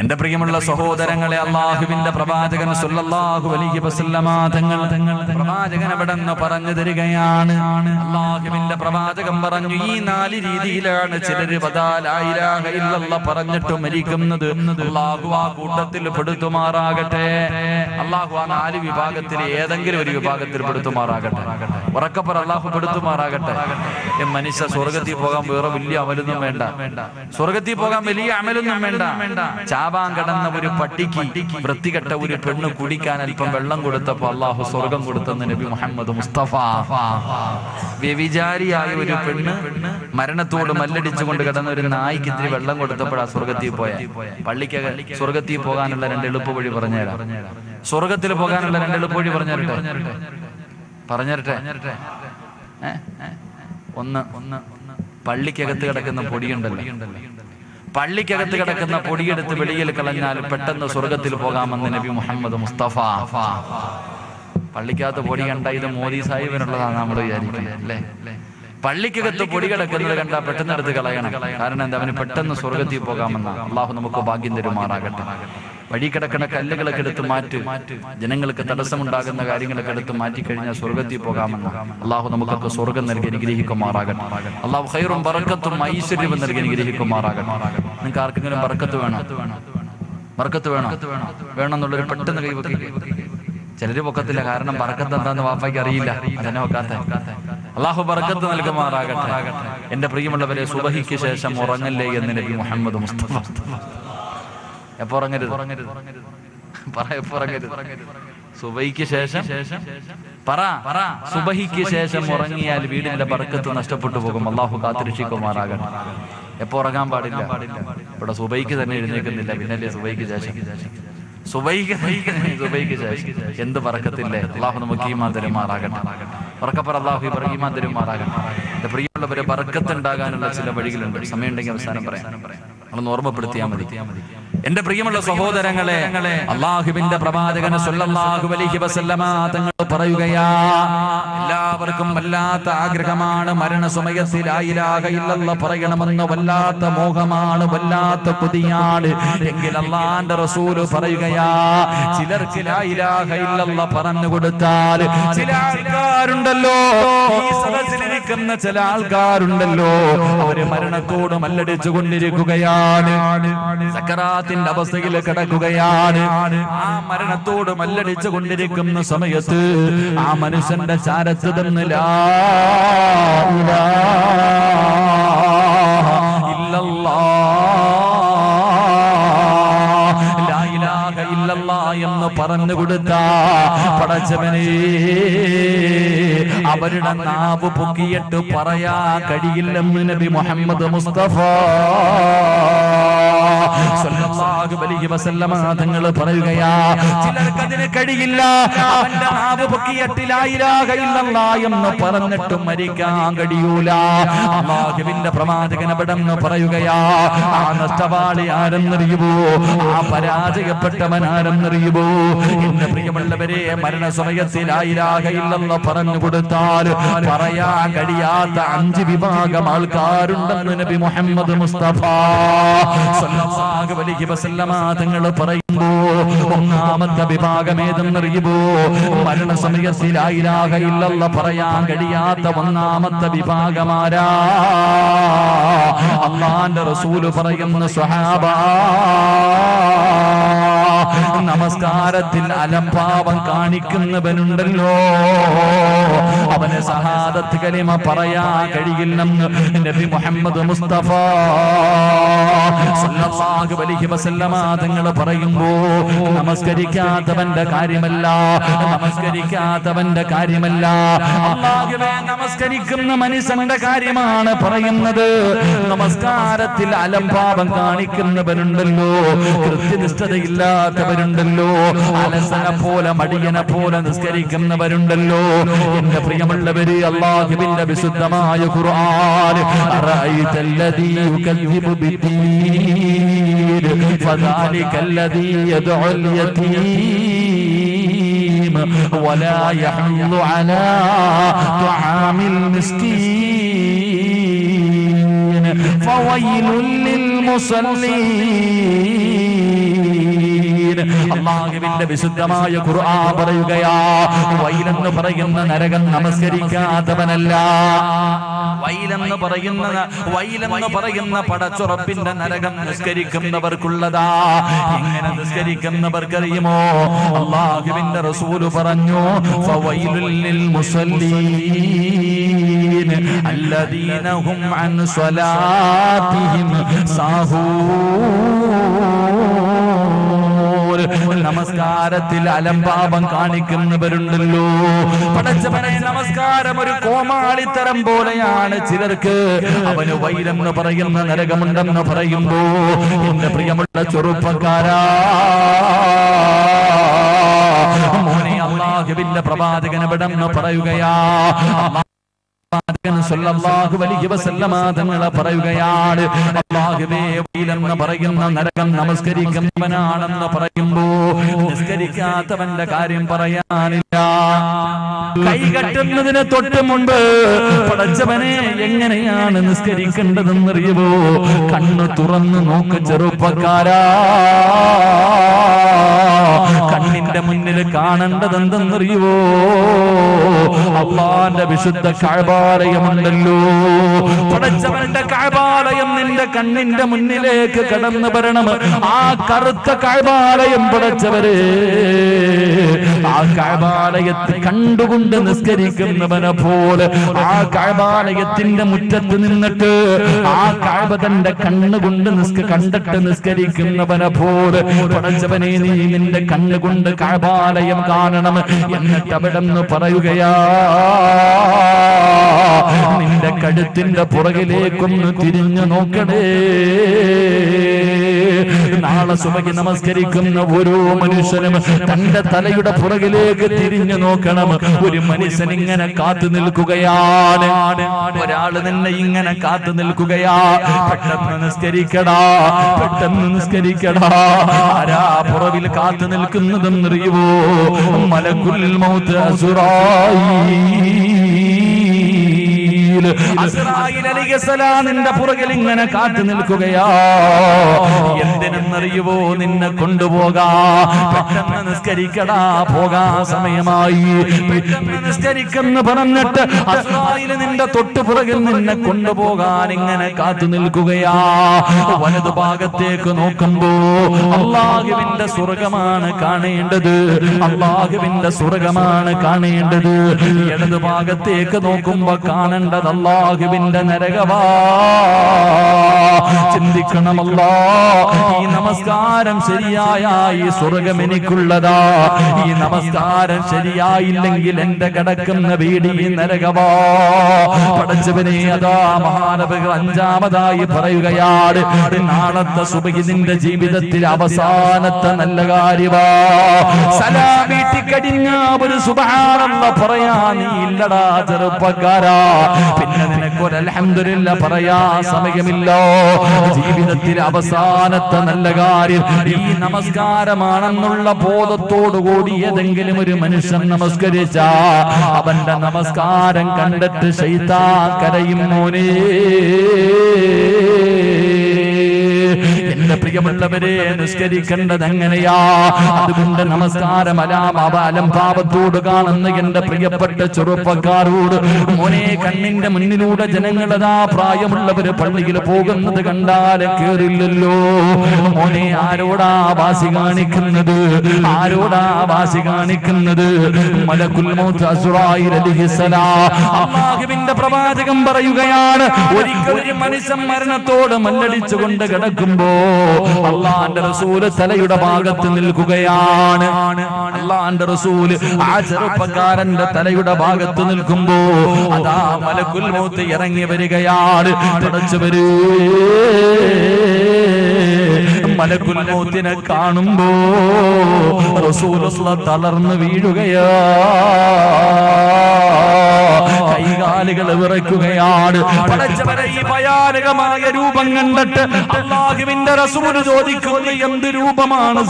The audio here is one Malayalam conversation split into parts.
എന്റെ പ്രിയമുള്ള സഹോദരങ്ങളെ അള്ളാഹുവിന്റെ പ്രവാചകൻ സുല്ലാഹു വസല്ലമ തങ്ങൾ പ്രവാചകൻ അവിടെ നിന്ന് പറഞ്ഞു തരികയാണ്. അള്ളാഹുവിന്റെ പ്രവാചകൻ പറഞ്ഞു ഈ നാല് രീതിയിലാണ് ചിലര് ഇല്ലല്ല പറഞ്ഞിട്ട് മരിക്കുന്നത്. അള്ളാഹു ആ കൂട്ടത്തിൽ പെടുത്തുമാറാകട്ടെ. അള്ളാഹു ആ നാല് വിഭാഗത്തിൽ ഏതെങ്കിലും ഒരു വിഭാഗത്തിൽ പെടുത്തുമാറാകട്ടെ. ഉറക്കപ്പർ അള്ളാഹു പെടുത്തുമാറാകട്ടെ. മനുഷ്യ സ്വർഗത്തിൽ പോകാൻ വേറെ വലിയ അമലൊന്നും വേണ്ട. സ്വർഗത്തിൽ പോകാൻ വലിയ അമലൊന്നും വേണ്ട. ചാവാൻ കടന്ന ഒരു പട്ടിക്ക് വൃത്തികെട്ട ഒരു പെണ്ണ് കുടിക്കാൻ അല്പം വെള്ളം കൊടുത്തപ്പോ അള്ളാഹു സ്വർഗം കൊടുത്തെന്ന് നബി മുഹമ്മദ് മുസ്തഫ. വ്യവിചാരിയായ ഒരു പെണ്ണ് മരണത്തോട് മല്ലടിച്ചുകൊണ്ട് കിടന്ന ഒരു നായിക്ക് ഇത്തിരി വെള്ളം കൊടുത്തപ്പോഴാ സ്വർഗത്തിൽ പോയ. പള്ളിക്ക് സ്വർഗത്തിൽ പോകാനുള്ള രണ്ട് എളുപ്പ വഴി പറഞ്ഞുതരാം. സ്വർഗത്തിൽ പോകാനുള്ള രണ്ട് എളുപ്പവഴി പറഞ്ഞുതരട്ടെ? പറഞ്ഞുതരട്ടെ? ഏ? ഒന്ന് ഒന്ന്. പള്ളിക്കകത്ത് കിടക്കുന്ന പൊടിയുണ്ടല്ലോ. പള്ളിക്കകത്ത് കിടക്കുന്ന പൊടിയെടുത്ത് വെളിയിൽ കളഞ്ഞാൽ പെട്ടെന്ന് സ്വർഗത്തിൽ പോകാമെന്ന് നബി മുഹമ്മദ് മുസ്തഫ. പള്ളിക്കകത്ത് പൊടി കണ്ട ഇത് മോദി സാഹിബിനുള്ളതാണ് നമ്മൾ വിചാരിക്കുന്നത് അല്ലേ? പള്ളിക്കകത്ത് പൊടി കിടക്കുന്നത് കണ്ട പെട്ടെന്ന് എടുത്ത് കളയണം. കാരണം എന്താ? അവന് പെട്ടെന്ന് സ്വർഗത്തിൽ പോകാമെന്ന് അള്ളാഹു നമുക്ക് ഭാഗ്യം തരുമാറാകട്ടെ. വഴി കിടക്കുന്ന കല്ലുകളൊക്കെ എടുത്ത് മാറ്റ്. ജനങ്ങൾക്ക് തടസ്സമുണ്ടാകുന്ന കാര്യങ്ങളൊക്കെ എടുത്ത് മാറ്റിക്കഴിഞ്ഞാൽ സ്വർഗത്തിൽ പോകാമെന്ന് അള്ളാഹു നമുക്കൊക്കെ സ്വർഗം നൽകി അനുഗ്രഹിക്കുമാറാകട്ടെ. അള്ളാഹു ഹൈറും ബറക്കത്തും ഐശ്വര്യവും നൽകി അനുഗ്രഹിക്കുമാറാകട്ടെ. നിങ്ങൾക്ക് ആർക്കെങ്കിലും ബറക്കത്ത് വേണം? ബറക്കത്ത് വേണം? വേണം? വേണമെന്നുള്ളൊരു പെട്ടെന്ന് കൈവക്കി ചിലര് പൊക്കത്തില്ല കാരണം ബറക്കത്ത് എന്താന്ന് വാപ്പയ്ക്ക് അറിയില്ല. അതന്നെ വെക്കാത്ത അള്ളാഹു ബറക്കത്ത് നൽകുമാറാകട്ടെ. എന്റെ പ്രിയമുള്ളവരെ സുബഹിക്ക് ശേഷം ഉറങ്ങല്ലേ എന്ന് നബി മുഹമ്മദ് മുസ്തഫ. എപ്പോ സുബഹിക്ക് ശേഷം? പറ സുബഹിക്ക് ശേഷം ഉറങ്ങിയാൽ വീടിന്റെ പറക്കത്ത് നഷ്ടപ്പെട്ടു പോകും. അള്ളാഹു കാത്തിരക്ഷിക്കുമാറാകണം എപ്പോ ഉറങ്ങാൻ പാടില്ല? ഇവിടെ സുബൈക്ക് തന്നെ എഴുന്നേക്കുന്നില്ല പിന്നല്ലേ സുബൈക്ക് ശേഷം? സുബൈക്ക് സുബൈക്ക് ശേഷം. എന്ത് പറക്കത്തില്ലേ? അള്ളാഹു നമുക്ക് ഈ മാതരുമാറാകട്ടെ ഉറക്കപ്പറ അള്ളാഹു ഈ മാതരുമാറാകട്ടെ എന്റെ പ്രിയമുള്ളവരെ പറക്കത്തുണ്ടാകാനുള്ള ചില വഴികളുണ്ട്. സമയം ഉണ്ടെങ്കിൽ അവസാനം പറയാം. നമ്മളൊന്ന് ഓർമ്മപ്പെടുത്തിയാൽ മതി. എന്റെ പ്രിയമുള്ള സഹോദരങ്ങളെ അള്ളാഹുവിന്റെ പ്രവാചകൻ സല്ലല്ലാഹു അലൈഹി വസല്ലമ തങ്ങൾ പറയുകയാ എല്ലാവർക്കും വല്ലാത്ത ആഗ്രഹമാണ് മരണസമയത്തിൽ ഇല്ലല്ലാഹ് പറയണമെന്ന് വല്ലാത്ത മോഹമാണ് വല്ലാത്ത കൊതിയാണ്. എങ്കിൽ അള്ളാന്റെ റസൂൽ പറയുകയാ ചിലർക്ക് ലാ ഇലാഹ ഇല്ലല്ലാഹ് പറഞ്ഞു കൊടുത്താൽ ചില ആൾക്കാരുണ്ടല്ലോ സദസ്സിലിരിക്കുന്ന ചില ആൾക്കാരുണ്ടല്ലോ അവർ മരണത്തോട് മല്ലടിച്ചു കൊണ്ടിരിക്കുകയാണ്. സക്കറാത്തിന്റെ അവസ്ഥയിൽ കിടക്കുകയാണ്. ആ മരണത്തോട് മല്ലടിച്ചു കൊണ്ടിരിക്കുന്ന സമയത്ത് ആ മനുഷ്യന്റെ ചാരത്ത് തന്നില്ല എന്ന് പറഞ്ഞു കൊടുത്ത പടച്ചവനെ അവരുടെ നാവ് പൊക്കിയിട്ട് പറയാ കഴിയില്ലെന്ന് നബി മുഹമ്മദ് മുസ്തഫ സല്ലല്ലാഹു അലൈഹി വസല്ലമ തങ്ങൾ പറയുകയാ ചിലർക്ക് അതിന് കഴിയില്ല. അവന്റെ നാവ് പൊക്കിയിട്ട് ലാ ഇല്ലല്ലാഹ് എന്ന് പറഞ്ഞിട്ടും മരിക്കാൻ കഴിയൂല. അല്ലാഹുവിന്റെ പ്രവാചകൻ അവിടെ പറയുകയാ ആ നഷ്ടവാളി ആരെന്നറിയുമോ ആ പരാജയപ്പെട്ടവൻ ആരെന്നറിയുമോ എന്റെ പ്രിയമുള്ളവരെ മരണസമയത്തിൽ ആയിരാകയില്ലെന്ന് പറഞ്ഞു കൊടുത്താൽ പറയാൻ കഴിയാത്ത അഞ്ച് വിഭാഗം ആൾക്കാരുണ്ടെന്ന് നബി മുഹമ്മദ് മുസ്തഫ. സല്ലല്ലാഹു അലൈഹി തങ്ങൾ പറയുമ്പോ ഒന്നാമത്തെ വിഭാഗം ഏതെന്നറിയുമോ മരണസമയത്തിൽ ആയിരാകയില്ലെന്ന് പറയാൻ കഴിയാത്ത ഒന്നാമത്തെ വിഭാഗമാരാ. അള്ളാന്റെ റസൂൽ പറയുന്ന സ്വഹാബ. നമസ്കാരത്തിൽ അലംഭാവം കാണിക്കുന്നവനുണ്ടല്ലോ. അവനെ സഹാദത്ത് കലിമ പറയാ കഴിയില്ലെന്ന് നബി മുഹമ്മദ് മുസ്തഫ സല്ലല്ലാഹു അലൈഹി വസല്ലമ തങ്ങൾ പറയുമ്പോ നമസ്കരിക്കാത്തവന്റെ കാര്യമല്ല നമസ്കരിക്കാത്തവന്റെ കാര്യമല്ല. അല്ലാഹുവേ നമസ്കരിക്കുന്ന മനുഷ്യന്റെ കാര്യമാണ് പറയുന്നത്. നമസ്കാരത്തിൽ അലംഭാവം കാണിക്കുന്നവരുണ്ടല്ലോ കൃത്യനിഷ്ഠതയില്ലാത്തവരുണ്ടല്ലോ അലസനെ പോലെ മടിയനെ പോലെ നിസ്കരിക്കുന്നവരുണ്ടല്ലോ എന്റെ പ്രിയമുള്ളവര് അള്ളാഹുവിന്റെ വിശുദ്ധമായ ഖുർആൻ അറഅയ്തല്ലദീ യുകദ്ദിബു ബിദ്ദീൻ ഫദാലികല്ലദീ യദ്ഉൽ യതീം ولا يحض على طعام المسكين فويل للمصلين അള്ളാഹുവിന്റെ വിശുദ്ധമായ ഖുർആൻ പറയുകയാ വൈലെന്ന് പറയുന്ന നരകം നമസ്കരിക്കാത്തവനല്ല. വൈലെന്ന് പറയുന്ന വൈലെന്ന് പറയുന്ന പടച്ചുറപ്പിന്റെ നരകം നിസ്കരിക്കുന്നവർക്കുള്ളതാ. ഇങ്ങനെ നിസ്കരിക്കുന്നവർക്കറിയുമോ? അള്ളാഹുവിന്റെ റസൂൽ പറഞ്ഞു മുസല്ലീൻ അല്ലദീനഹും അൻ സ്വലാത്തിഹിം സാഹൂ നമസ്കാരത്തിൽ അലംഭാവം കാണിക്കുന്നവരുണ്ടല്ലോ. പടച്ചവനെ നമസ്കാരം ഒരു കോമാളിത്തരം പോലെയാണ് ചിലർക്ക്. അവന് വൈരെന്ന് പറയുന്ന നരകമുണ്ടെന്ന് പറയുമ്പോ എന്റെ പ്രിയമുള്ള ചെറുപ്പക്കാരാ മോനെ അള്ളാഹുവിന്റെ പ്രവാചകൻ ഇവിടെന്ന് പറയുകയാ? തങ്ങളെ പറയുകയാണ്. അല്ലാഹുവേ വൈലെന്ന് പറയുന്ന നരകം നമസ്കരിക്കുന്നവനാണെന്ന് പറയുമ്പോ നിസ്കരിക്കാത്തവന്റെ കാര്യം പറയാനില്ല. കൈ കെട്ടുന്നതിന് തൊട്ട് മുൻപ് പടച്ചവനെ എങ്ങനെയാണ് നിസ്കരിക്കേണ്ടതെന്ന് അറിയുമോ കണ്ണ് തുറന്നു നോക്ക് ചെറുപ്പക്കാരാ. കണ്ണിന്റെ മുന്നിൽ കാണേണ്ടത് എന്തെന്നറിയുവോ അള്ളാന്റെ വിശുദ്ധ കഴബാലയമുണ്ടല്ലോ പടച്ചവന്റെ കഴബാലയം നിന്റെ കണ്ണിന്റെ മുന്നിലേക്ക് കടന്നു വരണം. ആ കറുത്ത കഴബാലയം പടച്ചവരെ ആ കഴബാലയത്തിൽ കണ്ടുകൊണ്ട് നിസ്കരിക്കുന്നവനെ പോലെ ആ കഴബാലയത്തിന്റെ മുറ്റത്ത് നിന്നിട്ട് ആ തന്റെ കണ്ണുകൊണ്ട് നിസ്ക കണ്ടിട്ട് നിസ്കരിക്കുന്നവനെ പോലെ പടച്ചവനെ നീ നിന്റെ കണ്ണുകൊണ്ട് കഴബാലയം കാണണം എന്നിട്ട് അവിടെന്ന് പറയുകയാ നിന്റെ കഴുത്തിന്റെ പുറകിലേക്കൊന്ന് തിരിഞ്ഞു നോക്കണേ. നാളെ സുബഹി നമസ്കരിക്കുന്ന ഓരോ മനുഷ്യനും തന്റെ തലയുടെ പുറകിലേക്ക് തിരിഞ്ഞു നോക്കണം. ഒരു മനുഷ്യൻ ഇങ്ങനെ കാത്തു നിൽക്കുകയാണ്. ഒരാൾ നിന്നെ ഇങ്ങനെ കാത്തു നിൽക്കുകയാ. പെട്ടെന്ന് നിസ്കരിക്കടാ. പെട്ടെന്ന് നിസ്കരിക്കടാ. ആരാ പുറവിൽ കാത്തു നിൽക്കുന്നതെന്നറിയുവോ? മലക്കുള്ളിൽ മൗത്ത് അസുറായി. നിന്റെ പുറകിൽ ഇങ്ങനെ കാത്തു നിൽക്കുകയാ. എന്തിനെന്നറിയുവോ നിന്നെ കൊണ്ടുപോകാ. പെട്ടെന്ന് നിസ്കരിക്കടാ പോകാ സമയമായി. പെട്ടെന്ന് നിസ്കരിക്കെന്ന് പറഞ്ഞിട്ട് അസ്രായിൽ നിന്റെ തൊട്ടു പുറകിൽ നിന്നെ കൊണ്ടുപോകാൻ ഇങ്ങനെ കാത്തു നിൽക്കുകയാ. വലതു ഭാഗത്തേക്ക് നോക്കുമ്പോ അള്ളാഹുവിന്റെ സ്വർഗമാണ് കാണേണ്ടത്. അള്ളാഹുവിന്റെ സ്വർഗമാണ് കാണേണ്ടത്. ഇടതു ഭാഗത്തേക്ക് നോക്കുമ്പോ കാണേണ്ടത് അള്ളാഹുവിന്റെ നരകവാ. ചിന്തിക്കണമല്ലോ. ഈ നമസ്കാരം ശരിയായ ഈ സ്വർഗം എനിക്കുള്ളതാ. ഈ നമസ്കാരം ശരിയായില്ലെങ്കിൽ എന്റെ കിടക്കുന്ന വീട് ഈ നരകവാ. പടച്ചവനെ അതാ മഹാനവകൾ അഞ്ചാമതായി പറയുകയാണ് നാളത്തെ സുബഹി നിന്റെ ജീവിതത്തിൽ അവസാനത്തെ നല്ല കാര്യവാ. ഒരു സുബഹാണെന്ന് പറയാ നീ ഇല്ലടാ ചെറുപ്പക്കാരാ. പിന്നെ അൽഹംദുലില്ല പറയാ സമയമില്ലോ. ജീവിതത്തിലെ അവസാനത്തെ നല്ല കാര്യം ഈ നമസ്കാരമാണെന്നുള്ള ബോധത്തോടുകൂടി ഏതെങ്കിലും ഒരു മനുഷ്യൻ നമസ്കരിച്ച അവന്റെ നമസ്കാരം കണ്ടിട്ട് ശൈതാ കരയും മോനേ. എന്റെ പ്രിയമുള്ളവരെ നിസ്കരിക്കേണ്ടത് എങ്ങനെയാ അതുകൊണ്ട് നമസ്കാരം അലാം പാപത്തോട് കാണുന്ന എന്റെ പ്രിയപ്പെട്ട ചെറുപ്പക്കാരോട്. മോനെ കണ്ണിന്റെ മുന്നിലൂടെ ജനങ്ങളതാ പ്രായമുള്ളവര് പള്ളിയിൽ പോകുന്നത് കണ്ടാൽ കേറില്ലല്ലോ. മോനെ ആരോടാ വാസി കാണിക്കുന്നത്? ആരോടാ വാസി കാണിക്കുന്നത്? മലക്കുൽ മൗത്ത് അസ്റായിൽ അലിഹിസ്സലാം അല്ലാഹുവിന്റെ പ്രവാചകം പറയുകയാണ് ഒരിക്കൽ ഒരു മനുഷ്യൻ മരണത്തോട് മല്ലടിച്ചുകൊണ്ട് കിടക്കുമ്പോ അള്ളാന്റെ റസൂൽ തലയുടെ ഭാഗത്ത് നിൽക്കുകയാണ്. അള്ളാന്റെ റസൂൽ ആ ചെറുപ്പക്കാരന്റെ തലയുടെ ഭാഗത്ത് നിൽക്കുമ്പോ അതാ മലക്കുൽ മൗത്ത് ഇറങ്ങി വരികയാണ്. തുടച്ചവര് മലക്കുൽ മൗത്തിനെ കാണുമ്പോ റസൂലുള്ള തളർന്നു വീഴുകയാ. കൈകാലുകൾ വിറയ്ക്കുകയാണ്. പടച്ചവരെ ഈ ഭയാനകമായ രൂപം കണ്ടിട്ട് അള്ളാഹുവിന്റെ റസൂൽ ചോദിക്കുന്നു എന്ത് രൂപമാണ്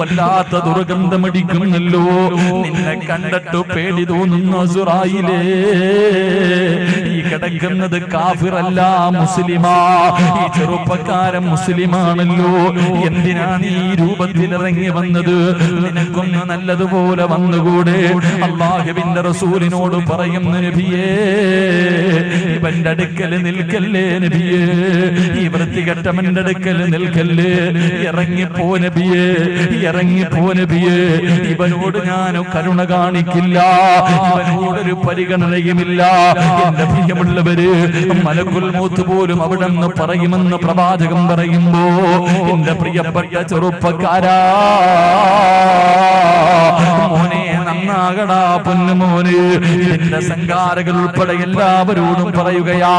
വല്ലാത്ത ദുർഗന്ധമടിക്കുന്നല്ലോ. നിന്നെ കണ്ടിട്ട് പേടി തോന്നുന്ന സുറായിലേ. ഈ കിടക്കുന്നത് കാഫിറല്ല മുസ്ലിമാ. ഈ ചെറുപ്പക്കാരൻ മുസ്ലിമാണല്ലോ. എന്തിനാണ് ഈ രൂപത്തിൽ ഇറങ്ങി വന്നത്? നിനക്കൊന്ന് നല്ലതുപോലെ വന്നുകൂടെ? അള്ളാഹുവിന്റെ റസൂലിനോട് പറയുന്ന നബിയേ ഇവന്റെ അടുക്കൽ നിൽക്കല്ലേ നബിയേ? ഈ വൃത്തികെട്ടവന്റെ അടുക്കൽ നിൽക്കല്ലേ? ഇറങ്ങിപ്പോ നബിയേ ഇറങ്ങിപ്പോ നബിയേ. ഇവനോട് ഞാൻ കരുണ കാണിക്കില്ല. ഇവനോടൊരു പരിഗണനയുമില്ല. എന്റെ പ്രിയമുള്ളവര് മലക്കുൽ മൂത്ത് പോലും അവിടെ നിന്ന് പറയുമെന്ന് പ്രവാചകം പറയുമ്പോ എന്റെ പ്രിയപ്പെട്ട ചെറുപ്പക്കാരാ നന്നാകടാ പൊന്നുമോന് എന്റെ സംഘാരകൾ ഉൾപ്പെടെ എല്ലാവരോടും പറയുകയാ.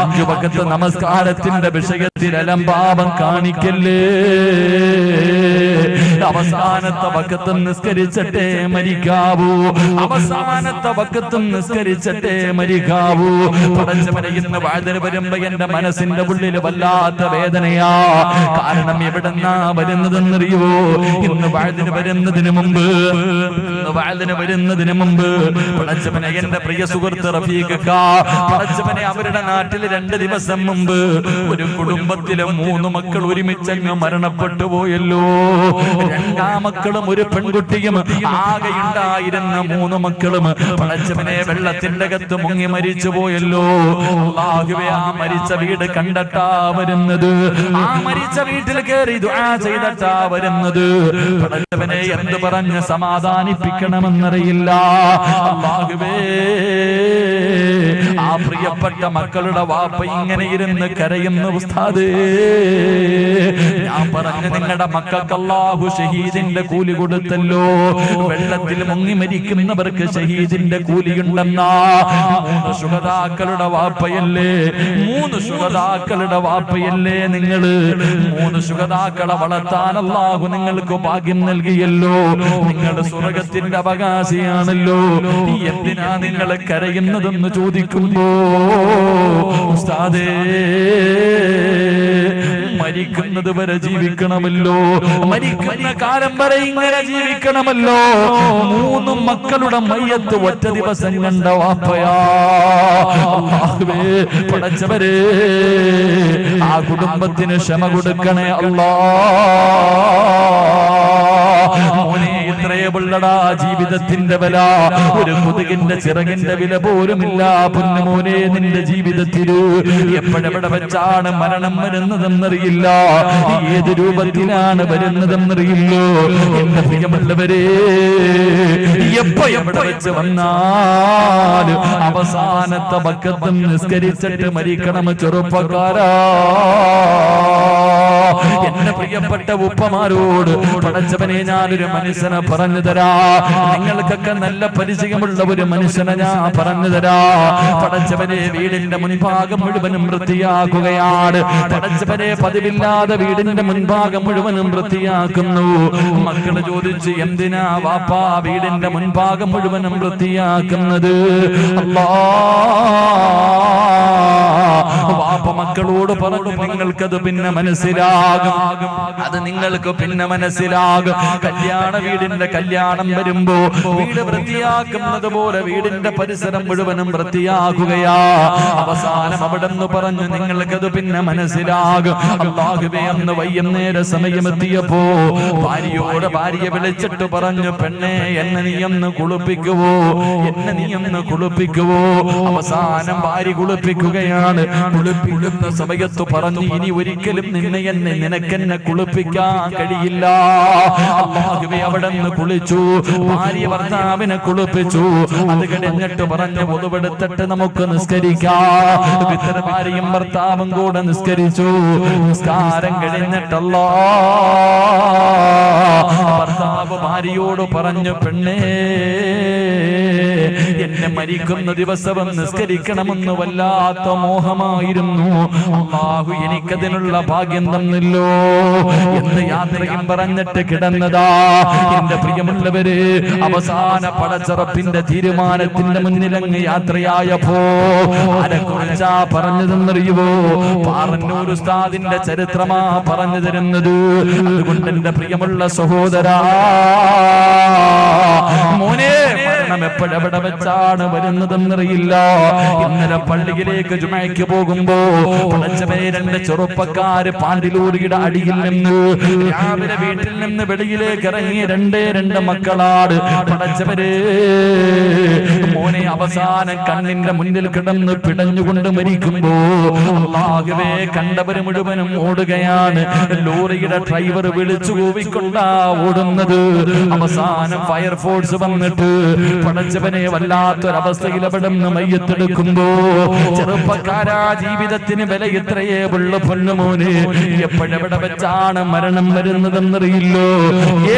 അഞ്ചു പക്കത്ത് നമസ്കാരത്തിന്റെ വിഷയത്തിൽ അലംഭാവം കാണിക്കല്ലേ. അവസാനത്തെ പക്കത്തും നിസ്കരിച്ചട്ടെ മരിക്കാവൂ. അവസാനത്തെ പക്കത്തും നിസ്കരിച്ചട്ടെ മരിക്കാവൂ. പടച്ചവനെ ഇന്ന് വാഴ്തിന് വരുമ്പോ എന്റെ മനസ്സിന്റെ ഉള്ളിൽ വല്ലാത്ത വേദനയാ. കാരണം എവിടെന്നാ വരുന്നതെന്നറിയോ ഇന്ന് വാഴ്തിന് വരുന്നതിന് മുമ്പ് വാഴ്തിന് വരുന്നതിന് മുമ്പ് പടച്ചവനെ എന്റെ പ്രിയ സുഹൃത്ത് പടച്ചവനെ അവരുടെ നാട്ടിൽ രണ്ട് ദിവസം മുമ്പ് ഒരു കുടുംബത്തിലെ മൂന്ന് മക്കൾ ഒരുമിച്ചങ്ങ് മരണപ്പെട്ടു പോയല്ലോ. രണ്ടാം മക്കളും ഒരു പെൺകുട്ടിയും ആകെ ഉണ്ടായിരുന്ന മൂന്ന് മക്കളും പടച്ചവനെ വെള്ളത്തിന്റെ അകത്ത് മുങ്ങി മരിച്ചു പോയല്ലോ. ആ മരിച്ച വീട് കണ്ടട്ടാ വരുന്നത്. ആ മരിച്ച വീട്ടിൽ കയറി ദുആ ചെയ്തട്ടാ വരുന്നത്. പടച്ചവനെ എന്ത് പറഞ്ഞ് സമാധാനിപ്പിക്കണമെന്നറിയില്ല. ആ പ്രിയപ്പെട്ട മക്കളുടെ വാപ്പ ഇങ്ങനെ ഇരുന്ന് കരയുന്ന ഉസ്താദേ. ഞാൻ പറഞ്ഞു നിങ്ങളുടെ മക്കൾക്ക് അല്ലാഹു ഷഹീദിന്റെ കൂലി കൊടുത്തല്ലോ. വെള്ളത്തിൽ മുങ്ങി മരിക്കുന്നവർക്ക് ഷഹീദിന്റെ കൂലിയുണ്ടെന്നാ മൂന്ന് വാപ്പയല്ലേ? മൂന്ന് സുഖതാക്കളുടെ വാപ്പയല്ലേ നിങ്ങൾ? മൂന്ന് സുഖതാക്കളെ വളർത്താൻ അള്ളാഹു നിങ്ങൾക്ക് ഭാഗ്യം നൽകിയല്ലോ. നിങ്ങളുടെ സ്വർഗത്തിന്റെ അവകാശിയാണല്ലോ. എന്തിനാ നിങ്ങൾ കരയുന്നതെന്ന് ചോദിക്കുമ്പോ ഉസ്താദേ മരിക്കുന്നത് വരെ ജീവിക്കണമല്ലോ. മരിക്കുന്ന കാലം വരെ ഇങ്ങനെ ജീവിക്കണമല്ലോ. മൂന്ന് മക്കളുടെ മയ്യത്ത് ഒറ്റ ദിവസം കണ്ട വാപ്പയാ. പടച്ചവരെ ആ കുടുംബത്തിന് ക്ഷമ കൊടുക്കണേ അല്ലാ. ഉള്ളടാ ജീവിതത്തിന്റെ വില. ഒരു മുതുകിന്റെ ചിറകിന്റെ വില പോലുമില്ല. പൊന്നുമോനെ നിന്റെ ജീവിതത്തിൽ എപ്പോഴെവിടെ വെച്ചാണ് മരണം വരുന്നതെന്നറിയില്ല. ഏത് രൂപത്തിലാണ് വരുന്നതെന്നറിയില്ലോ. എന്റെ പ്രിയമുള്ളവരെ എപ്പോ എവിടെ വെച്ച് വന്നാലും അവസാനത്തെ പക്കത്തും നിസ്കരിച്ചിട്ട് മരിക്കണം ചെറുപ്പക്കാരാ. എന്റെ പ്രിയപ്പെട്ട ഉപ്പമാരോട് പടച്ചവനെ ഞാനൊരു മനുഷ്യനെ പറഞ്ഞു തരാ. നിങ്ങൾക്കൊക്കെ നല്ല പരിചയമുള്ള ഒരു മനുഷ്യനെ ഞാൻ പറഞ്ഞു തരാ. പടച്ചവനെ വീടിന്റെ മുൻഭാഗം മുഴുവനും വൃത്തിയാക്കുകയാണ്. പടച്ചവനെ പതിവില്ലാതെ വീടിന്റെ മുൻഭാഗം മുഴുവനും വൃത്തിയാക്കുന്നു. മക്കൾ ചോദിച്ച് എന്തിനാ വാപ്പാ വീടിന്റെ മുൻഭാഗം മുഴുവനും വൃത്തിയാക്കുന്നത്? അല്ലാ. മക്കളോട് പറഞ്ഞു നിങ്ങൾക്കത് പിന്നെ മനസ്സിലാകും. അത് നിങ്ങൾക്ക് പിന്നെ മനസ്സിലാകും. കല്യാണ വീടിന്റെ കല്യാണം വരുമ്പോ വീട് വൃത്തിയാക്കുന്നത് പോലെ വീടിന്റെ പരിസരം മുഴുവനും വൃത്തിയാകുകയാ. അവസാനം അവിടെ നിന്ന് പറഞ്ഞു നിങ്ങൾക്കത് പിന്നെ മനസ്സിലാകും. അള്ളാഹുബേ അന്ന് വൈകുന്നേര സമയമെത്തിയപ്പോ ഭാര്യയോട് ഭാര്യ വിളിച്ചിട്ട് പറഞ്ഞു പെണ്ണെ എന്നെ നീ ഒന്ന് കുളിപ്പിക്കുവോ? എന്നെ നീ ഒന്ന് കുളിപ്പിക്കുവോ? അവസാനം ഭാര്യ കുളിപ്പിക്കുകയാണ്. കുളിപ്പിക്കുന്ന സമയത്ത് പറഞ്ഞു ഇനി ഒരിക്കലും നിന്നെ എന്നെ നിനക്കെന്നെ കുളിപ്പിക്കാൻ കഴിയില്ല. അള്ളാഹുവേ അവിടെ നിന്ന് കുളിച്ചു. ഭാര്യ ഭർത്താവിനെ കുളിപ്പിച്ചു. അത് കഴിഞ്ഞിട്ട് പറഞ്ഞു പൊതുവെടുത്തിട്ട് നമുക്ക് നിസ്കരിക്കാം. ഭാര്യയും ഭർത്താവും കൂടെ നിസ്കരിച്ചു. നിസ്കാരം കഴിഞ്ഞിട്ടല്ലോ. ഭർത്താവ് ഭാര്യയോട് പറഞ്ഞു പെണ്ണേ എന്നെ മരിക്കുന്ന ദിവസവും നിസ്കരിക്കണമെന്ന് വല്ലാത്ത മോഹമായിരുന്നു. അള്ളാഹു എനിക്കതിനുള്ള ഭാഗ്യം തന്നില്ലോ എന്ന് യാത്രയും പറഞ്ഞിട്ട് കിടന്നതാ. എന്റെ പ്രിയമുള്ളവര് അവസാന പടച്ചറപ്പിന്റെ തീരുമാനത്തിന്റെ മുന്നിലങ്ങ് യാത്രയായപ്പോ ആരെ കുറിച്ചാ പറഞ്ഞതെന്നറിയുവോ? പാറന്നൂർ ഉസ്താദിന്റെ ചരിത്രമാ പറഞ്ഞു തരുന്നത് അതുകൊണ്ട് എന്റെ പ്രിയമുള്ള സഹോദരാ. മോനെ മരണം എപ്പോഴെവിടെ വെച്ചാണ് വരുന്നതെന്നറിയില്ല. ഇന്നലെ പള്ളിയിലേക്ക് ജുമയ്ക്ക് പോകുമ്പോ പടച്ചവനെ രണ്ട് ചെറുപ്പക്കാര് പാണ്ടിലൂരിയുടെ അടിയിൽ നിന്ന് രാവിലെ വീട്ടിൽ നിന്ന് വെളിയിലേക്ക് ഇറങ്ങിയ രണ്ടേ രണ്ട് മക്കളാട് പടച്ചവര് മോനെ അവസാനം കണ്ണിന്റെ മുന്നിൽ കിടന്ന് പിടഞ്ഞുകൊണ്ട് മരിക്കുമ്പോ അള്ളാഹുവേ കണ്ടവര് മുഴുവനും ഓടുകയാണ്. ലോറിയുടെ ഡ്രൈവർ വിളിച്ചു കൂവിക്കൊണ്ടാ ഓടുന്നത്. അവസാനം ഫയർഫോഴ്സ് വന്നിട്ട് പടച്ചവനെ നിന്ന് മയ്യത്തെടുക്കുമ്പോ. ചെറുപ്പക്കാരാ ജീവിതത്തിന് വില ഇത്രയേ ഉള്ളു പൊന്നുമോന്. എപ്പോഴെവിടെ വെച്ചാണ് മരണം വരുന്നതെന്നറിയില്ലോ.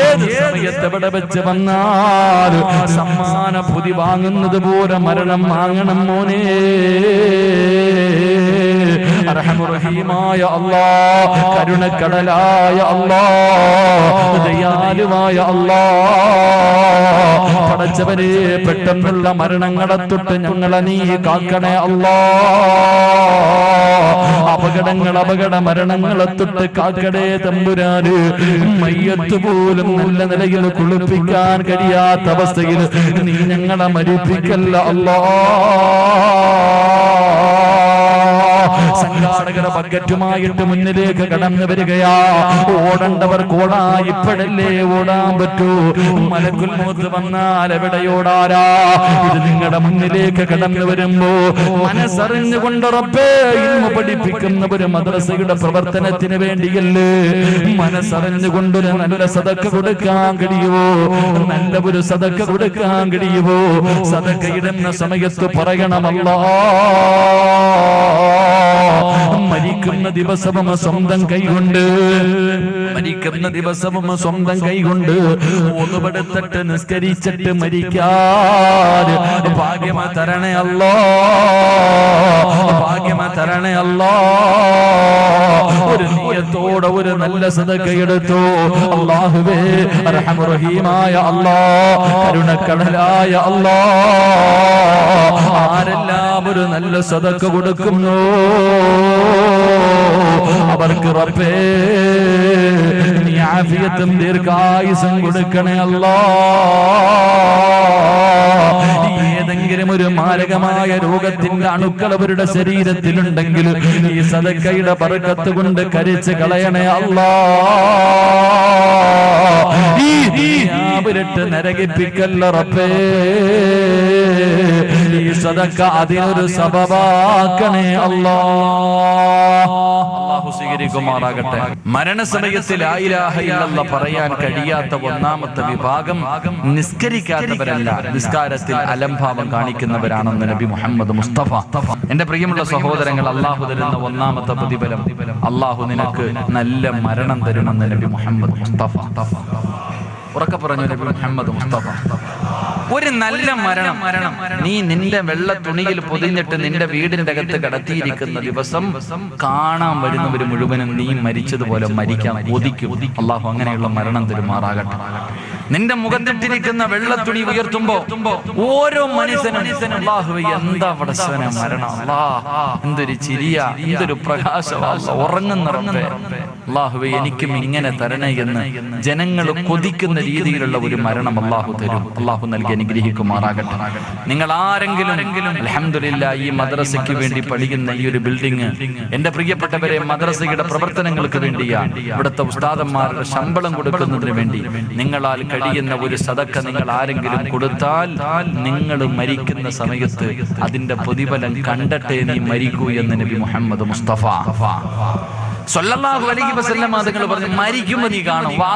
ഏത് സമയത്ത് എവിടെ വെച്ച് വന്നാൽ സമ്മാന പുതി വാങ്ങുന്നത് പോലെ മരണം വാങ്ങണം മോനെ. അർഹമുറഹീമായ അല്ലാ കരുണക്കടലായ അല്ലാ ദയാലുവായ അല്ലാ പടച്ചവരെ പെട്ടെന്നുള്ള മരണങ്ങളെ തൊട്ട് ഞങ്ങളെ നീ കാക്കണേ അല്ലാ അപകടങ്ങൾ അപകട മരണങ്ങളെ തൊട്ട് കാക്കടേ തമ്പുരാന്. മയ്യത്ത് പോലും നല്ല നിലയിൽ കുളിപ്പിക്കാൻ കഴിയാത്ത അവസ്ഥയിൽ നീ ഞങ്ങളെ മരിപ്പിക്കല്ല അല്ലാ സംഘാടകരുടെ ബക്കറ്റുമായിട്ട് മുന്നിലേക്ക് കടന്നു വരികയാ. ഓടേണ്ടവർ ഓടാ ഇപ്പോഴല്ലേ ഓടാൻ പറ്റൂ. മലക്കുൽ മൂത്ത് വന്നാൽ എവിടെയോടാരാ? ഇത് നിങ്ങളുടെ മുന്നിലേക്ക് കടന്നു വരുമ്പോ മനസ്സറിഞ്ഞുകൊണ്ട് റബ്ബേ ഇൽമ പഠിപ്പിക്കുന്ന ഒരു മദ്രസയുടെ പ്രവർത്തനത്തിന് വേണ്ടിയല്ലേ? മനസ്സറിഞ്ഞുകൊണ്ടൊരു നല്ല സതക്ക കൊടുക്കാൻ കഴിയുമോ നല്ല ഒരു സതക്ക കൊടുക്കാൻ കഴിയുമോ സതക്ക ഇടുന്ന സമയത്ത് പറയണമല്ലോ. മരിക്കുന്ന ദിവസവും സ്വന്തം കൈകൊണ്ട് മരിക്കുന്ന ദിവസവും സ്വന്തം കൈകൊണ്ട് ഒന്നുപെടുത്തിട്ട് നിസ്കരിച്ചിട്ട് മരിക്കാതെ ഭാഗ്യമ തരണേ അല്ലോ ഭാഗ്യമ തരണേ അല്ലോ ഒരു നീയത്തോടെ ഒരു നല്ല സദക്കെടുത്തു അള്ളാഹുവേ റഹമുറഹീമായ അല്ലോ കരുണക്കടലായ അല്ലോ ആരെല്ലാം ഒരു നല്ല സദക്ക കൊടുക്കുന്നു? അവർക്ക് റബ്ബേ. നീ ആഫിയത്തും ദീർഘായുസം കൊടുക്കണേ അല്ലോ. ഏതെങ്കിലും ഒരു മാരകമായ രോഗത്തിന്റെ അണുക്കൾ അവരുടെ ശരീരത്തിലുണ്ടെങ്കിൽ ഈ സദക്കയുടെ പറക്കത്ത് കൊണ്ട് കരിച്ച് കളയണേ അല്ലോ. ഈ ദുനിയാവിലിട്ട് നരകിപ്പിക്കല്ല റബ്ബേ. ഈ സദക്ക അതിനൊരു സബബാക്കണേ അല്ലാ. അള്ളാഹു സ്വീകരിക്കുമാറാകട്ടെ. മരണസമയത്തിൽ ആയിരാഹയില്ല പറയാൻ കഴിയാത്ത ഒന്നാമത്തെ വിഭാഗം നിസ്കരിക്കാത്തവരല്ല. നിസ്കാരത്തിൽ അലംഭാവം കാണിക്കുന്നവരാണെന്ന് നബി മുഹമ്മദ് മുസ്തഫ. എന്റെ പ്രിയമുള്ള സഹോദരങ്ങൾ അള്ളാഹു തരുന്ന ഒന്നാമത്തെ പ്രതിഫലം അള്ളാഹു നിനക്ക് നല്ല മരണം തരുമെന്ന് നബി മുഹമ്മദ് മുസ്തഫ. ഉറക്കെ പറഞ്ഞു നബി മുഹമ്മദ് മുസ്തഫ ഒരു നല്ല മരണം. മരണം നീ നിന്റെ വെള്ള തുണിയിൽ പൊതിഞ്ഞിട്ട് നിന്റെ വീടിന്റെ അകത്ത് കടത്തിയിരിക്കുന്ന ദിവസം കാണാൻ വരുന്നവർ മുഴുവനും നീ മരിച്ചതുപോലെ മരിക്കാൻ കൊതിക്കും അള്ളാഹു അങ്ങനെയുള്ള മരണം തരുമാറാകട്ടെ. നിന്റെ മുഖത്തിട്ടിരിക്കുന്ന വെള്ള തുണി ഉയർത്തുമ്പോ ഓരോ മനുഷ്യനും മരണം? എന്തൊരു ചിരിയ എന്തൊരു പ്രകാശം ഉറങ്ങുന്ന റബ്ബേ. അള്ളാഹുവെ എനിക്കും ഇങ്ങനെ തരണേ എന്ന് ജനങ്ങൾ കൊതിക്കുന്ന രീതിയിലുള്ള ഒരു മരണം അള്ളാഹു തരും. അള്ളാഹു നൽകി അനുഗ്രഹിക്കുമാറാകട്ടെ. നിങ്ങൾ ആരെങ്കിലും അലഹമില്ല ഈ മദ്രസയ്ക്ക് വേണ്ടി പഠിക്കുന്ന ഈ ഒരു ബിൽഡിംഗ് എന്റെ പ്രിയപ്പെട്ടവരെ മദ്രസയുടെ പ്രവർത്തനങ്ങൾക്ക് വേണ്ടിയാ ഇവിടുത്തെ ഉസ്താദന്മാരുടെ ശമ്പളം കൊടുക്കുന്നതിന് വേണ്ടി. നിങ്ങളാൽ കഴിയുന്ന ഒരു സദക്ക നിങ്ങൾ ആരെങ്കിലും കൊടുത്താൽ നിങ്ങൾ മരിക്കുന്ന സമയത്ത് അതിന്റെ പ്രതിഫലം കണ്ടട്ടെ നീ മരിക്കൂ എന്ന് നബി മുഹമ്മദ് മുസ്തഫ. അലൈഹി വസല്ലം അതുങ്ങൾ പറഞ്ഞു നീ കാണും. വാ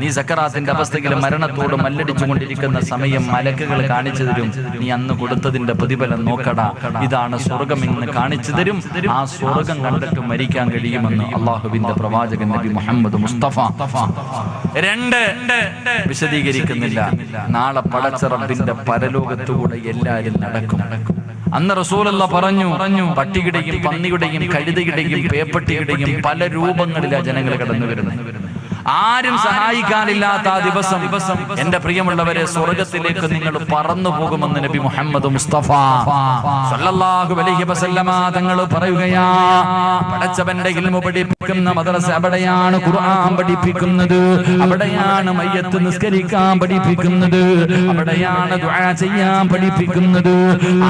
നീ സക്കറാത്തിന്റെ അവസ്ഥയിൽ മരണത്തോട് മല്ലടിച്ചു കൊണ്ടിരിക്കുന്ന സമയം മലക്കുകൾ കാണിച്ചു തരും. നീ അന്ന് കൊടുത്തതിന്റെ പ്രതിഫലം നോക്കടാ. ഇതാണ് സ്വർഗം എന്ന് കാണിച്ചു തരും. ആ സ്വർഗം കണ്ടിട്ട് മരിക്കാൻ കഴിയുമെന്ന് അള്ളാഹുവിന്റെ പ്രവാചകൻ നബി മുഹമ്മദ് മുസ്തഫ. രണ്ട് വിശദീകരിക്കുന്നില്ല. നാളെ പടച്ചറബിന്റെ പരലോകത്തുകൂടെ പരലോകത്തുകൂടെ എല്ലാരും നടക്കും. അന്ന് റസൂലല്ല പറഞ്ഞു പറഞ്ഞു പട്ടികിടയും പന്നിയുടെയും കഴുതയുടെയും പേപ്പട്ടിയുടെയും പല രൂപങ്ങളിലാണ് ജനങ്ങൾ കടന്നു വരുന്നത് ആരും സഹായിക്കാനില്ലാത്ത ആ ദിവസം എന്റെ പ്രിയമുള്ളവരെ സ്വർഗത്തിലേക്ക് നിങ്ങൾ പറന്നു പോകുമെന്ന് നബി മുഹമ്മദ് മുസ്തഫ. സല്ലല്ലാഹു അലൈഹി വസല്ലമ തങ്ങൾ പറയുകയാ പടച്ചവന്റെ ഇൽമു പഠിപ്പിക്കുന്ന മദ്രസ അവിടെയാണ് ഖുർആൻ പഠിപ്പിക്കുന്നത്. അവിടെയാണ് മയ്യത്ത് നിസ്കരിക്കാൻ പഠിപ്പിക്കുന്നത്. അവിടെയാണ് ദുആ ചെയ്യാൻ പഠിപ്പിക്കുന്നത്.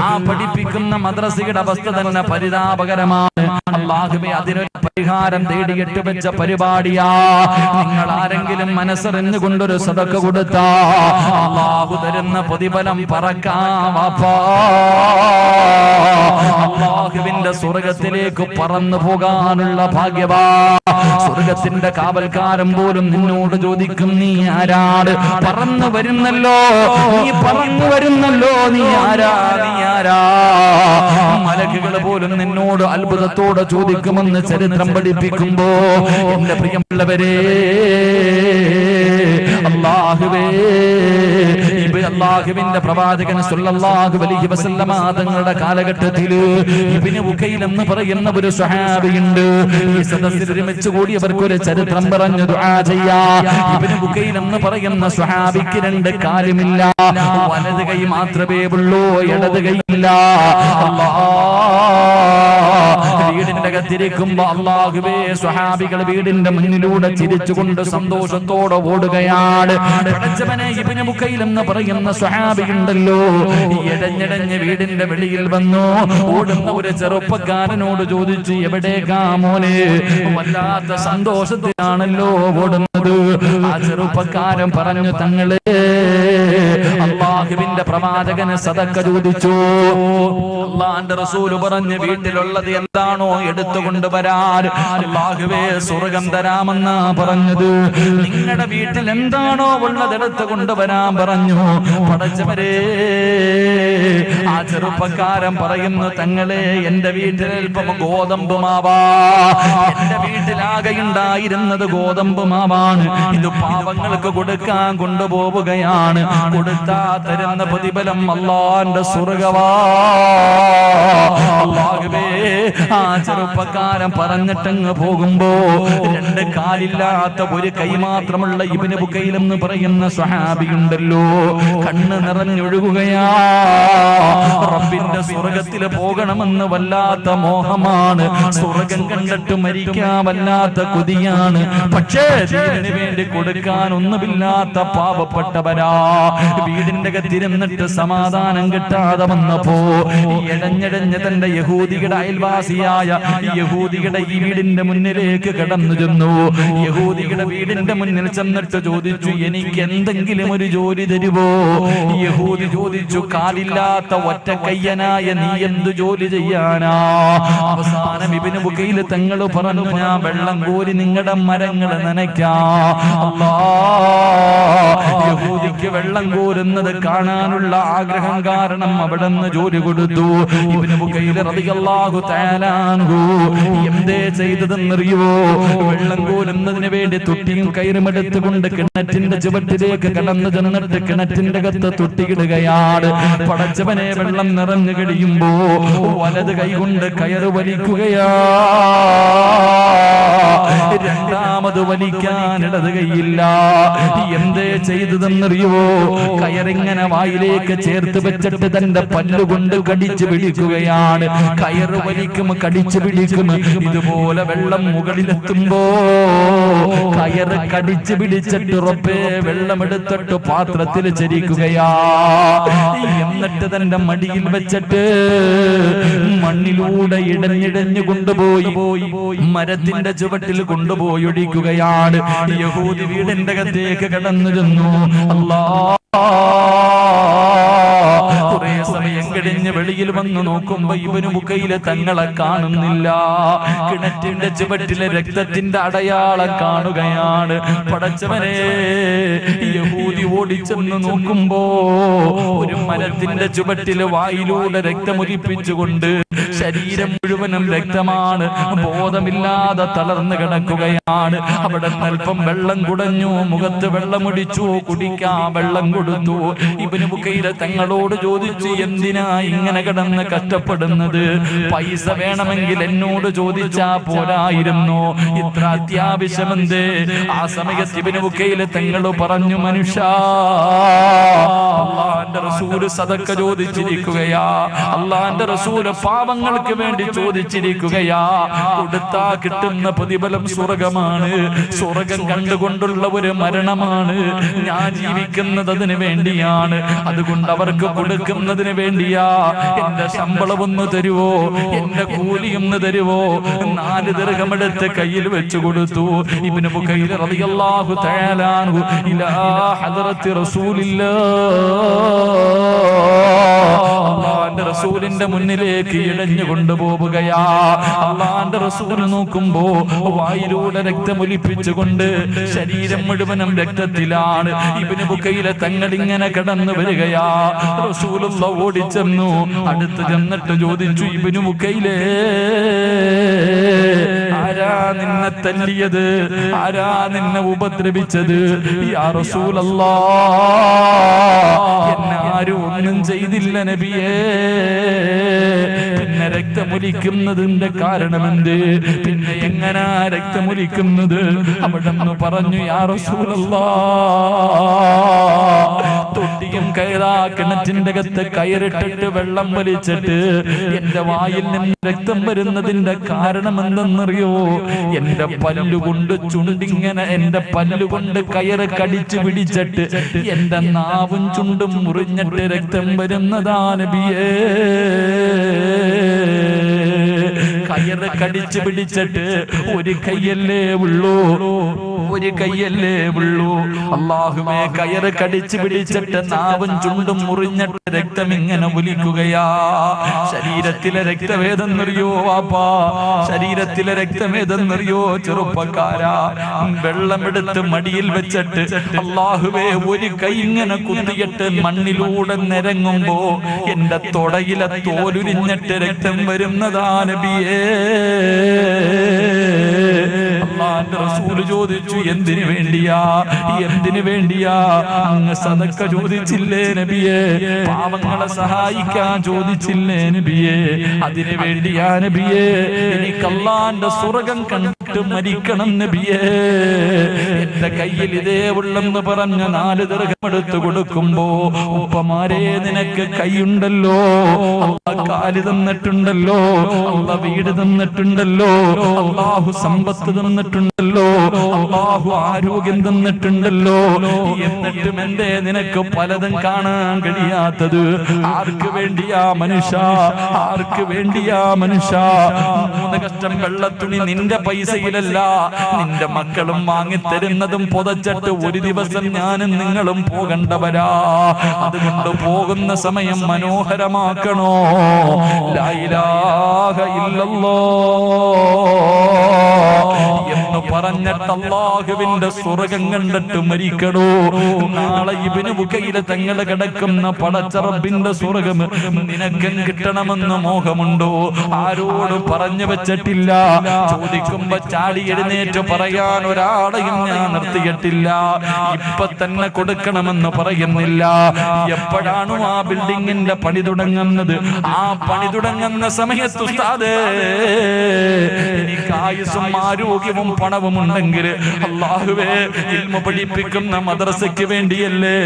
ആ പഠിപ്പിക്കുന്ന മദ്രസയുടെ അവസ്ഥ തന്നെ പരിതാപകരമാണ്. അള്ളാഹുബെ അതിനൊരു പരിഹാരം തേടിയിട്ട് വെച്ച പരിപാടിയാ. നിങ്ങൾ ആരെങ്കിലും മനസ്സറിഞ്ഞുകൊണ്ടൊരു സതക്ക കൊടുത്താ? അള്ളാഹു തരുന്ന പ്രതിഫലം പറക്കാവാപ്പാ അള്ളാഹുവിന്റെ സ്വർഗത്തിലേക്ക് പറന്നു പോകാനുള്ള ഭാഗ്യവാ. സ്വർഗത്തിന്റെ കാവൽക്കാരൻ പോലും നിന്നോട് ചോദിക്കും നീ ആരാട് പറന്നു വരുന്നല്ലോ നീ പറന്നു വരുന്നല്ലോ നീ ആരാ നീ ആരാ? മലക്കുകൾ പോലും നിന്നോട് അത്ഭുതത്തോടെ ചോദിക്കുമെന്ന് ചരിത്രം പഠിപ്പിക്കുമ്പോ എന്റെ പ്രിയമുള്ളവരെ അള്ളാഹുവേ അള്ളാഹുവിന്റെ പ്രവാചകൻ സല്ലല്ലാഹു അലൈഹി വസല്ലമ തങ്ങളുടെ കാലഘട്ടത്തിൽ ഇബ്നു ഉഖൈൽ എന്ന് പറയുന്ന ഒരു സ്വഹാബിയുണ്ട് ഈ സദസ്സിൽ ഒരുമിച്ച് കൂടിയവർക്ക് ഒരു ചരിത്രം പറഞ്ഞു ദുആ ചെയ്യാ. ഇബ്നു ഉഖൈൽ എന്ന് പറയുന്ന സ്വഹാബിക്ക് രണ്ട് കാര്യമില്ല. വലത് കൈ മാത്രമേ ഉള്ളൂ ഇടത് കൈയില്ല അല്ലാഹ് വീടിന്റെ അകത്തിരിക്കുമ്പോ അള്ളാഹുബേ സ്വഹാബികൾ വീടിന്റെ മുന്നിലൂടെ ചിരിച്ചുകൊണ്ട് സന്തോഷത്തോടെ ഓടുകയാണ്. എന്ന് പറയുന്ന സ്വഹാബി ഉണ്ടല്ലോ. എടഞ്ഞെടഞ്ഞ് വീടിന്റെ വെളിയിൽ വന്നു. ഓടുന്ന ഒരു ചെറുപ്പക്കാരനോട് ചോദിച്ചു എവിടേക്കാ മോനെ? വല്ലാത്ത സന്തോഷത്തിലാണല്ലോ ഓടുന്നത്. ആ ചെറുപ്പക്കാരൻ പറഞ്ഞു തങ്ങളെ അള്ളാഹുവിന്റെ പ്രവാചകന് സദക്ക ചോദിച്ചു. അള്ളാന്റെ റസൂൽ പറഞ്ഞ് വീട്ടിലുള്ളത് എന്താണോ എടുത്തുകൊണ്ട് വരാൻ അള്ളാഹുവേ സ്വർഗം തരാമെന്ന് പറഞ്ഞത്. നിങ്ങളുടെ വീട്ടിൽ എന്താണോ ഉള്ളത് എടുത്തുകൊണ്ട് വരാൻ പറഞ്ഞു. പടച്ചവരെ ആ ചെറുപ്പക്കാരൻ പറയുന്നു തങ്ങളെ എന്റെ വീട്ടിൽ അല്പം ഗോതമ്പ് മാവാ എന്റെ വീട്ടിലാകെ ഉണ്ടായിരുന്നത് ഗോതമ്പ് മാവാണ് ഇത് പാവങ്ങൾക്ക് കൊടുക്കാൻ കൊണ്ടുപോവുകയാണ്. കൊടുത്താ തരുന്ന പ്രതിഫലം അള്ളാന്റെ സ്വർഗവാ. അല്ലാഹുവേ, ആ ചെറുപ്പക്കാരൻ പറഞ്ഞിട്ടങ്ങ് പോകുമ്പോ രണ്ട് കാലില്ലാത്ത ഒരു കൈ മാത്രമുള്ള ഇബിന് ബുക്കയിൽ എന്ന് പറയുന്ന സഹാബിയുണ്ടല്ലോ. കണ്ണ് നിറഞ്ഞൊഴുകുകയാ. റബ്ബിന്റെ സ്വർഗത്തിൽ പോകണമെന്ന് വല്ലാത്ത മോഹമാണ്. സ്വർഗം കണ്ടിട്ട് മരിക്കാൻ വല്ലാത്ത കൊതിയാണ്. പക്ഷേ വീടിന് വേണ്ടി കൊടുക്കാൻ ഒന്നുമില്ലാത്ത പാവപ്പെട്ടവരാ. വീടിന്റെ അകത്തിരുന്നിട്ട് സമാധാനം കിട്ടാതെ വന്നപ്പോ എടഞ്ഞെടഞ്ഞ് തന്റെ യഹൂദികളുടെ അയൽവാസിയായ യഹൂദിയുടെ ഈ വീടിന്റെ മുന്നിലേക്ക് കടന്നു ചെന്നു. യഹൂദിയുടെ വീടിന്റെ മുന്നിൽ ചെന്നിട്ട് ചോദിച്ചു എനിക്ക് എന്തെങ്കിലും ഒരു ജോലി തരുവോ? യഹൂദി ചോദിച്ചു കാലില്ലാത്ത ഒറ്റ കയ്യനായ നീ എന്ത് ജോലി ചെയ്യാനാ? അവസാനം ഇവന് മുഖയിൽ തങ്ങൾ പറഞ്ഞു ഞാൻ വെള്ളം കോരി നിങ്ങളുടെ മരങ്ങൾ നനയ്ക്കാ. യഹൂദിക്ക് വെള്ളം കോരുന്നത് കാണാനുള്ള ആഗ്രഹം കാരണം അവിടെ നിന്ന് ജോലി കൊടുത്തു. എന്തേ ചെയ്തതെന്നറിയോ വെള്ളം കോലുന്നതിന് വേണ്ടി തൊട്ടിയും കയറും എടുത്തുകൊണ്ട് കിണറ്റിന്റെ ചുവട്ടിലേക്ക് കടന്നു ചെന്നിട്ട് കിണറ്റിന്റെ അകത്ത് തൊട്ടിയിടുകയാണ്. പടച്ചവനെ വെള്ളം നിറഞ്ഞു കഴിയുമ്പോ വലത് കൈകൊണ്ട് കയറ് വലിക്കുകയാ. രണ്ടാമത് വലിക്കാൻ ഇടത് കൈയില്ല. എന്തേ ചെയ്തതെന്നറിയോ കയറിങ്ങനെ വായിലേക്ക് ചേർത്ത് വെച്ചിട്ട് തന്റെ പല്ലുകൊണ്ട് കടിച്ചു പിടിക്കുകയാണ്. കയറ് വലിക്കും കടിച്ചു പിടിക്കും. ഇതുപോലെ വെള്ളം മുകളിലെത്തുമ്പോ കയറ് കടിച്ചു പിടിച്ചിട്ട് ഉറപ്പേ വെള്ളമെടുത്തിട്ട് പാത്രത്തിൽ ചരിക്കുകയാ. എന്നിട്ട് തന്റെ മടിയിൽ വെച്ചിട്ട് മണ്ണിലൂടെ ഇടഞ്ഞിടഞ്ഞു കൊണ്ടുപോയി മരത്തിന്റെ ചുവട്ടിൽ കൊണ്ടുപോയി ഒടിക്കുകയാണ് യഹൂദി വീടിന്റെ അകത്തേക്ക് കടന്നിരുന്നു. അല്ലാ സമയം വെളിയിൽ വന്ന് നോക്കുമ്പോ ഇവന് മുഖയിൽ തങ്ങളെ കാണുന്നില്ല. കിണറ്റിന്റെ ചുവട്ടിലെ രക്തത്തിന്റെ അടയാളം കാണുകയാണ്. പടച്ചവനെ യഹൂദി ഓടിച്ചെന്ന് നോക്കുമ്പോ ഒരു മരത്തിന്റെ ചുവട്ടിൽ വായിലൂടെ രക്തമൊലിപ്പിച്ചുകൊണ്ട് ശരീരം മുഴുവനും രക്തമാണ്. ബോധമില്ലാതെ തളർന്നു കിടക്കുകയാണ്. അവിടെ അല്പം വെള്ളം കുടഞ്ഞു മുഖത്ത് വെള്ളമൊടിച്ചു കുടിക്കാൻ വെള്ളം കൊടുത്തു. ഇവന് മുഖയിലെ തങ്ങളോട് ചോദിച്ചു എന്തിനാ ഇങ്ങനെ കിടന്ന് കഷ്ടപ്പെടുന്നത്? പൈസ വേണമെങ്കിൽ എന്നോട് ചോദിച്ചാ പോരായിരുന്നു? ഇത്ര അത്യാവശ്യമെന്ത്? ആ സമയത്ത് ഇവന് മുഖയിലെ തങ്ങൾ പറഞ്ഞു മനുഷ്യ അള്ളാന്റെ റസൂൽ സദക്ക ചോദിച്ചിരിക്കുകയാ. അള്ളാന്റെ റസൂൽ പാവങ്ങൾക്ക് വേണ്ടി ചോദിച്ചിരിക്കുകയാ. കൊടുത്താ കിട്ടുന്ന പ്രതിഫലം സ്വർഗമാണ്. സ്വർഗം കണ്ടുകൊണ്ടുള്ള ഒരു മരണമാണ്. ഞാൻ ജീവിക്കുന്നത് അതിന് വേണ്ടിയാണ്. അതുകൊണ്ട് അവർക്ക് കൊടുക്കുന്നതിന് വേണ്ടിയാ. എന്റെ ശമ്പളം ഒന്ന് തരുവോ? എന്റെ കൂലി ഒന്ന് തരുവോ? നാല് ദീർഘമെടുത്ത് കയ്യിൽ വെച്ചു കൊടുത്തു. ഇവന് റളിയല്ലാഹു തആല അൻഹു. ഇലാ റസൂലില്ലാഹ് അള്ളാന്റെ റസൂലിന്റെ മുന്നിലേക്ക് ഇഴഞ്ഞു കൊണ്ടുപോവുകയാ. അള്ളാന്റെ റസൂൽ നോക്കുമ്പോ വായിലൂടെ രക്തമൊലിപ്പിച്ചുകൊണ്ട് ശരീരം മുഴുവനും രക്തത്തിലാണ്. ഇവന് ബുക്കയിലെ തങ്ങൾ ഇങ്ങനെ കടന്നു വരികയാ. റസൂലുള്ള ഓടിച്ചെന്നു. അടുത്ത് ചെന്നിട്ട് ചോദിച്ചു ഇവനു ബുക്കയിലേ ആരാ നിന്നെ തല്ലിയത്? ആരാ നിന്നെ ഉപദ്രവിച്ചത്? എന്നെ ആരും ഒന്നും ചെയ്തില്ല നബിയേ. പിന്നെ രക്തമൊലിക്കുന്നതിന്റെ കാരണമെന്ത്? പിന്നെ എങ്ങനാ രക്തമൊലിക്കുന്നത്? അവിടെ പറഞ്ഞു യാ റസൂലല്ലാ. തൊട്ടിയും കയറാ കിണറ്റിന്റെ അകത്ത് കയറിട്ടിട്ട് വെള്ളം വലിച്ചിട്ട് എന്റെ വായിൽ നിന്ന് രക്തം വരുന്നതിന്റെ കാരണം എന്തെന്നറിയോ എന്റെ പല്ലുകൊണ്ട് ചുണ്ടിങ്ങനെ എന്റെ പല്ലുകൊണ്ട് കയറ് കടിച്ചു പിടിച്ചിട്ട് എന്റെ നാവും ചുണ്ടും മുറിഞ്ഞിട്ട് രക്തം വരുന്നതാണ് നബിയേ. കയറ് കടിച്ച് പിടിച്ചിട്ട് ഒരു കയ്യല്ലേ ഉള്ളൂ. ഒരു കയ്യല്ലേ ഉള്ളൂ. അള്ളാഹുമേ കയറ് കടിച്ച് പിടിച്ചിട്ട് നാവും ചുണ്ടും മുറിഞ്ഞിട്ട് രക്തം ഇങ്ങനെ ഒലിക്കുകയാ. ശരീരത്തിലെ രക്തവേദെന്നറിയോ വാപ്പാ? ശരീരത്തിലെ രക്തവേദെന്നറിയോ ചെറുപ്പക്കാരാ? വെള്ളമെടുത്ത് മടിയിൽ വെച്ചിട്ട് അള്ളാഹുവേ ഒരു കൈ ഇങ്ങനെ കുത്തിയിട്ട് മണ്ണിലൂടെ നിരങ്ങുമ്പോ എന്റെ തൊടയിലെ തോലുരിഞ്ഞിട്ട് രക്തം വരുന്നതാ നബിയേ. റസൂൽ ചോദിച്ചു എന്തിനു വേണ്ടിയാ? എന്തിനു വേണ്ടിയാ? അങ്ങ് സദക്ക ചോദിച്ചില്ലേ നബിയെ? പാവങ്ങളെ സഹായിക്കാൻ ചോദിച്ചില്ലേ നബിയെ? അതിനു വേണ്ടിയാ നബിയെ? എനിക്കല്ലാന്റെ സ്വർഗം കണ്ടിട്ട് മരിക്കണം നബിയെ. എന്റെ കയ്യിൽ ഇതേ ഉള്ളെന്ന് പറഞ്ഞ നാല് ദീർഘം എടുത്തു കൊടുക്കുമ്പോ ഉപ്പമാരെ നിനക്ക് കൈയുണ്ടല്ലോ. കാൽ തന്നിട്ടുണ്ടല്ലോ. അള്ള വീട് തന്നിട്ടുണ്ടല്ലോ. അള്ളാഹു സമ്പത്ത് തന്നിട്ടുണ്ടല്ലോ. അള്ളാഹു ആരോഗ്യം തന്നിട്ടുണ്ടല്ലോ. എന്നിട്ടും എന്റെ നിനക്ക് പലതും കാണാൻ കഴിയാത്തത് ആർക്ക് വേണ്ടിയാ മനുഷ്യ? ആർക്ക് വേണ്ടിയാ മനുഷ്യ? മൂന്ന് കഷ്ടം വെള്ളത്തുണി നിന്റെ പൈസയിലല്ല. നിന്റെ മക്കളും വാങ്ങിത്തരുന്നതും പുതച്ചിട്ട് ഒരു ദിവസം ഞാനും നിങ്ങളും പോകണ്ടവരാ. അതുകൊണ്ട് പോകുന്ന സമയം മനോഹരമാക്കണോ? എന്ന് പറഞ്ഞിട്ട് അള്ളാഹുവിന്റെ സ്വർഗം കണ്ടിട്ട് മരിക്കണോ. നാളെ ഇവന് മുഖയിലെ തങ്ങൾ കിടക്കുന്ന പടച്ചറബിന്റെ സ്വർഗം നിനക്കും കിട്ടണമെന്ന് മോഹമുണ്ടോ? ആരോട് പറഞ്ഞു വെച്ചിട്ടില്ല. ചോദിക്കുമ്പോ ചാടി എഴുന്നേറ്റ് പറയാൻ ഒരാളെയും ഞാൻ നിർത്തിയിട്ടില്ല. ഇപ്പൊ തന്നെ കൊടുക്കണമെന്ന് പറയുന്നില്ല. എപ്പോഴാണോ ആ ബിൽഡിങ്ങിന്റെ പണി തുടങ്ങുന്നത്? ആ പണി തുടങ്ങുന്ന സമയത്ത് ഉസ്താദേ എനിക്ക് ആരോഗ്യവും പണവും ഉണ്ടെങ്കിൽ അള്ളാഹുവേ പഠിപ്പിക്കുന്ന മദ്രസയ്ക്ക് വേണ്ടിയല്ലേ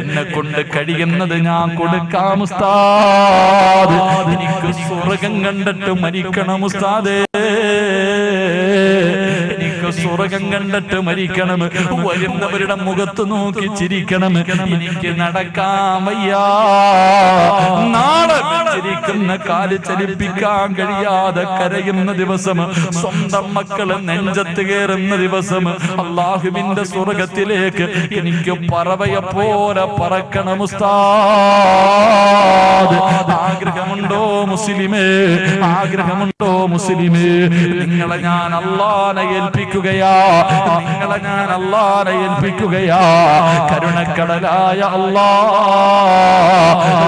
എന്നെ കൊണ്ട് കഴിയുന്നത് ഞാൻ കൊടുക്കാം ഉസ്താദ്. എനിക്ക് സ്വർഗം കണ്ടിട്ട് മരിക്കണം ഉസ്താദേ. സ്വർഗം കണ്ടിട്ട് മരിക്കണം. വരുന്നവരുടെ മുഖത്ത് നോക്കി ചിരിക്കണം. എനിക്ക് നാളെ ചിരിക്കുന്ന കാൽ ചലിപ്പിക്കാൻ കഴിയാതെ കരയുന്ന ദിവസം സ്വന്തം മക്കൾ നെഞ്ചത്ത് കയറുന്ന ദിവസം അള്ളാഹുവിന്റെ സ്വർഗത്തിലേക്ക് എനിക്ക് പറവയെ പോലെ പറക്കണം ഉസ്താദ്. ആഗ്രഹമുണ്ടോ മുസ്ലിമേ? ആഗ്രഹമുണ്ടോ മുസ്ലിമേ? നിങ്ങളെ ഞാൻ അള്ളാനെ ഏൽപ്പിക്കുകയാ നിങ്ങളെ ഞാൻ അള്ളാനെ ഏൽപ്പിക്കുകയാ. കരുണക്കടലായ അല്ലാ.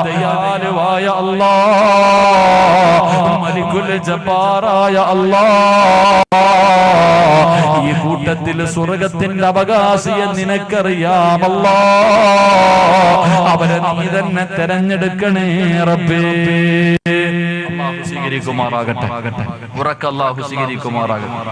ദയാലുവായ അല്ലാ. മലിക്കുൽ ജബ്ബാറായ അല്ലാ. ഈ കൂട്ട കൂട്ടത്തിൽ സ്വർഗത്തിന്റെ അവകാശിയെ നിനക്കറിയാമല്ലോ അവരെ നീ തന്നെ തെരഞ്ഞെടുക്കണേ റബ്ബേ. സ്വീകരിക്കുമാറാകട്ടെ. ഉറക്കല്ലാഹു സ്വീകരിക്കുമാറാകട്ടെ.